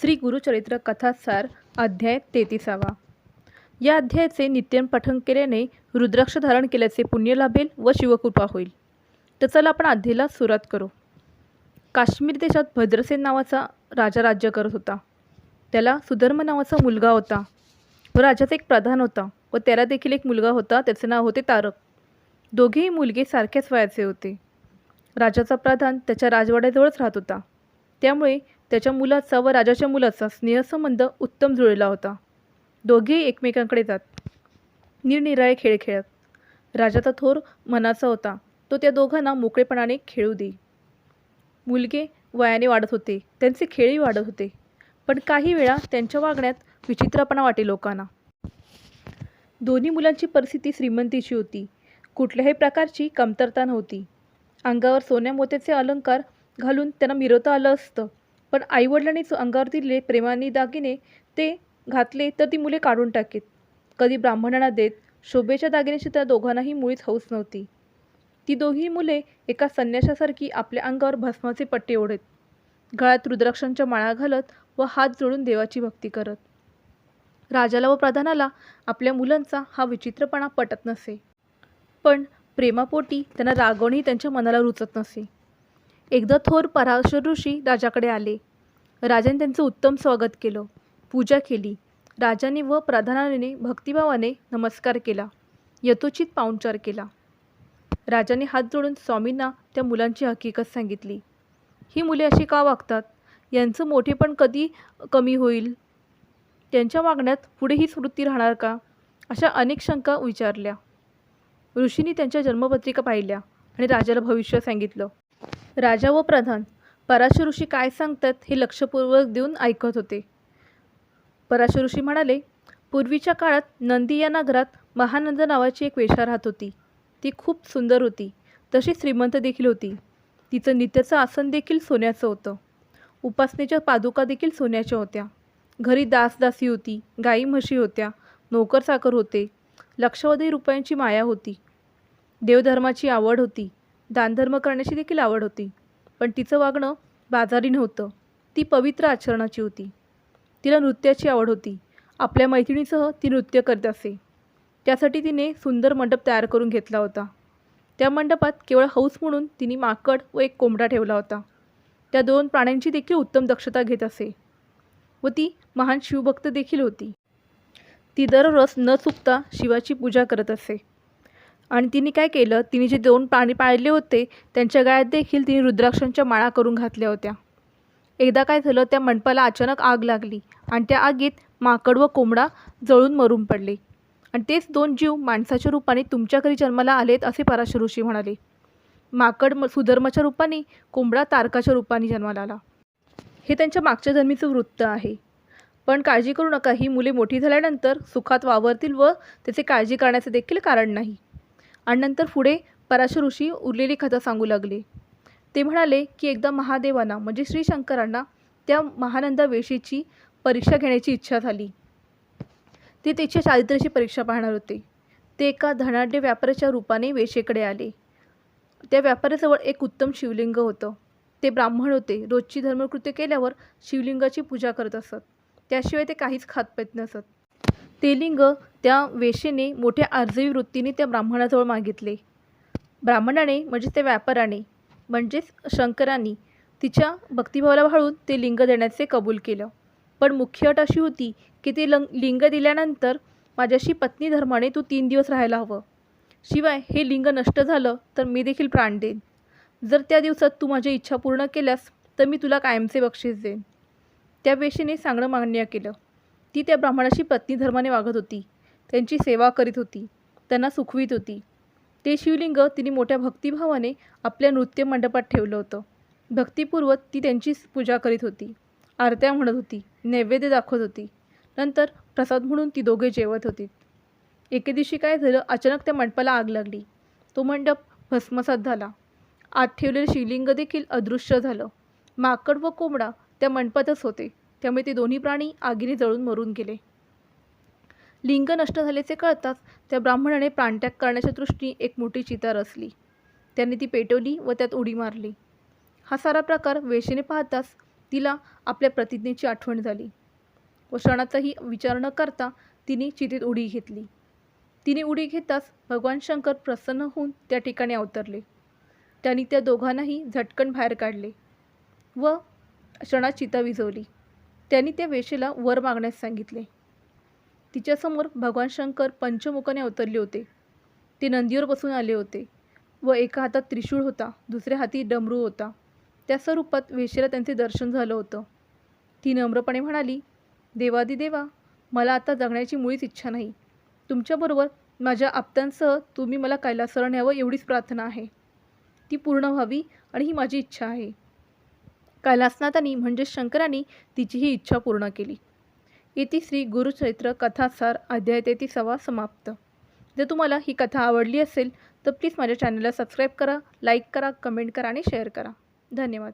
श्री गुरुचरित्र कथासार अध्याय तेहतीसावा. या अध्यायाचे नित्यम पठन केल्याने रुद्राक्ष धारण केल्याचे पुण्य लाभेल व शिवकृपा होईल. तर चला आपण अध्यायाला सुरुवात करू. काश्मीर देशात भद्रसेन नावाचा राजा राज्य करत होता. त्याला सुधर्म नावाचा मुलगा होता. व राजाचा एक प्रधान होता व त्याला देखील एक मुलगा होता. त्याचे नाव होते तारक. दोघेही मुलगे सारख्याच वयाचे होते. राजाचा प्रधान त्याच्या राजवाड्याजवळच राहत होता. त्यामुळे त्याच्या मुलाचा व राजाच्या मुलाचा स्नेहसंबंध उत्तम जुळला होता. दोघेही एकमेकांकडे जात. निरनिराळे खेळ खेळत. राजाचा थोर मनाचा होता. तो त्या दोघांना मोकळेपणाने खेळू दे. मुलगे वयाने वाढत होते. त्यांचे खेळही वाढत होते. पण काही वेळा त्यांच्या वागण्यात विचित्रपणा वाटे लोकांना. दोन्ही मुलांची परिस्थिती श्रीमंतीची होती. कुठल्याही प्रकारची कमतरता नव्हती. अंगावर सोन्या मोत्याचे अलंकार घालून त्यांना मिरवता आलं असतं. पण आईवडिलांनी अंगावर दिले प्रेमाने दागिने ते घातले तर ती मुले काढून टाकीत. कधी ब्राह्मणांना देत शोभेच्या दागिन्याची त्या दोघांनाही मुळीच हौस नव्हती. ती दोघी मुले एका संन्याशासारखी आपल्या अंगावर भस्माचे पट्टे ओढत गळ्यात रुद्राक्षांच्या माळा घालत व हात जोडून देवाची भक्ती करत. राजाला व प्रधानाला आपल्या मुलांचा हा विचित्रपणा पटत नसे. पण प्रेमापोटी त्यांना रागवणही त्यांच्या मनाला रुचत नसे. एकदा थोर पराशर ऋषी राजाकडे आले. राजाने त्यांचं उत्तम स्वागत केलं. पूजा केली. राजाने व प्रधानाने भक्तिभावाने नमस्कार केला. यथोचित पाहुणचार केला. राजाने हात जोडून स्वामींना त्या मुलांची हकीकत सांगितली. ही मुले अशी का वागतात? यांचं मोठेपण कधी कमी होईल? त्यांच्या वागण्यात पुढे हीच वृत्ती राहणार का? अशा अनेक शंका विचारल्या. ऋषींनी त्यांच्या जन्मपत्रिका पाहिल्या आणि राजाला भविष्य सांगितलं. राजा व प्रधान पराशर ऋषी काय सांगतात हे लक्षपूर्वक देऊन ऐकत होते. पराशर ऋषी म्हणाले पूर्वीच्या काळात नंदी या नगरात महानंद नावाची एक वेशा राहत होती. ती खूप सुंदर होती तशी श्रीमंत देखील होती. तिचं नित्याचं आसन देखील सोन्याचं होतं. उपासनेच्या पादुका देखील सोन्याच्या होत्या. घरी दासदासी होती गाई म्हशी होत्या नोकर होते लक्षावधी रुपयांची माया होती. देवधर्माची आवड होती. दानधर्म करण्याची देखील आवड होती. पण तिचं वागणं बाजारी नव्हतं. ती पवित्र आचरणाची होती. तिला नृत्याची आवड होती. आपल्या मैत्रिणीसह ती नृत्य करत असे. त्यासाठी तिने सुंदर मंडप तयार करून घेतला होता. त्या मंडपात केवळ हौस म्हणून तिने माकड व एक कोंबडा ठेवला होता. त्या दोन प्राण्यांची देखील उत्तम दक्षता घेत असे. व ती महान शिवभक्त देखील होती. ती दररोज न चुकता शिवाची पूजा करत असे. आणि तिने काय केलं? तिने जे दोन प्राणी पाळले होते त्यांच्या गळ्यात देखील तिने रुद्राक्षांच्या माळा करून घातल्या होत्या. एकदा काय झालं त्या मंडपाला अचानक आग लागली आणि त्या आगीत माकड व कोंबडा जळून मरून पडले. आणि तेच दोन जीव माणसाच्या रूपाने तुमच्या घरी जन्माला आलेत असे पराशर ऋषी म्हणाले. माकड म सुधर्माच्या रूपाने कोंबडा तारकाच्या रूपाने जन्माला आला. हे त्यांच्या मागच्या जन्मीचं वृत्त आहे. पण काळजी करू नका ही मुले मोठी झाल्यानंतर सुखात वावरतील व त्याचे काळजी करण्याचे देखील कारण नाही. आणि नंतर पुढे पराशर ऋषी उरलेली कथा सांगू लागले. ते म्हणाले की एकदा महादेवांना म्हणजे श्रीशंकरांना त्या महानंदा वेशीची परीक्षा घेण्याची इच्छा झाली. ते त्याच्या चारित्र्याची परीक्षा पाहणार होते. ते एका धनाढ्य व्यापाऱ्याच्या रूपाने वेशेकडे आले. त्या व्यापाऱ्याजवळ एक उत्तम शिवलिंग होतं. ते ब्राह्मण होते. रोजची धर्मकृत्य केल्यावर शिवलिंगाची पूजा करत असत. त्याशिवाय ते काहीच खात पेत नसत. ते लिंग त्या वेशेने मोठ्या आर्जवी वृत्तीने त्या ब्राह्मणाजवळ मागितले. ब्राह्मणाने म्हणजे त्या व्यापाराने म्हणजेच शंकरांनी तिच्या भक्तिभावाला वाळून ते लिंग देण्याचे कबूल केलं. पण मुख्य अट अशी होती की ते लंग लिंग दिल्यानंतर माझ्याशी पत्नी धर्माने तू तीन दिवस राहायला हवं. शिवाय हे लिंग नष्ट झालं तर मी देखील प्राण देईन. जर त्या दिवसात तू माझी इच्छा पूर्ण केल्यास तर मी तुला कायमचे बक्षीस देईन. त्या वेशीने सांगणं मान्य केलं. ती त्या ब्राह्मणाशी पत्नी धर्माने वागत होती. त्यांची सेवा करीत होती. त्यांना सुखवीत होती. ते शिवलिंग तिने मोठ्या भक्तिभावाने आपल्या नृत्य मंडपात ठेवलं होतं. भक्तिपूर्वक ती त्यांची पूजा करीत होती. आरत्या म्हणत होती. नैवेद्य दाखवत होती. नंतर प्रसाद म्हणून ती दोघे जेवत होती. एके दिवशी काय झालं? अचानक त्या मंडपाला आग लागली. तो मंडप भस्मसात झाला. आत ठेवलेलं शिवलिंग देखील अदृश्य झालं. माकड व कोंबडा त्या मंडपातच होते. त्यामुळे ते दोन्ही प्राणी आगीने जळून मरून गेले. लिंग नष्ट झाल्याचे कळताच त्या ब्राह्मणाने प्राणत्याग करण्याच्या दृष्टीने एक मोठी चिता रचली त्याने ती पेटवली व त्यात उडी मारली. हा सारा प्रकार वेशेने पाहताच तिला आपल्या प्रतिज्ञेची आठवण झाली व क्षणाचाही विचार न करता तिने चितेत उडी घेतली. तिने उडी घेताच भगवान शंकर प्रसन्न होऊन त्या ठिकाणी अवतरले. त्यांनी त्या दोघांनाही झटकन बाहेर काढले व क्षणात चिता विझवली. त्यांनी त्या वेशेला वर मागण्यास सांगितले. तिच्यासमोर भगवान शंकर पंचमुखाने अवतरले होते. ते नंदीवर बसून आले होते व एका हातात त्रिशूळ होता दुसऱ्या हाती डमरू होता. त्या स्वरूपात वेशेला त्यांचे दर्शन झालं होतं. ती नम्रपणे म्हणाली देवादिदेवा मला आता जगण्याची मुळीच इच्छा नाही. तुमच्याबरोबर माझ्या आप्तांसह तुम्ही मला कैलासवर न्यावं एवढीच प्रार्थना आहे. ती पूर्ण व्हावी आणि ही माझी इच्छा आहे. कैलासनाथांनी म्हणजेच शंकरांनी तिची ही इच्छा पूर्ण केली. इति श्री गुरुचरित्र कथासार अध्याय तेहतीसावा समाप्त. जर तुम्हाला ही कथा आवडली असेल तर प्लीज माझ्या चॅनलला सबस्क्राईब करा लाईक करा कमेंट करा आणि शेअर करा. धन्यवाद.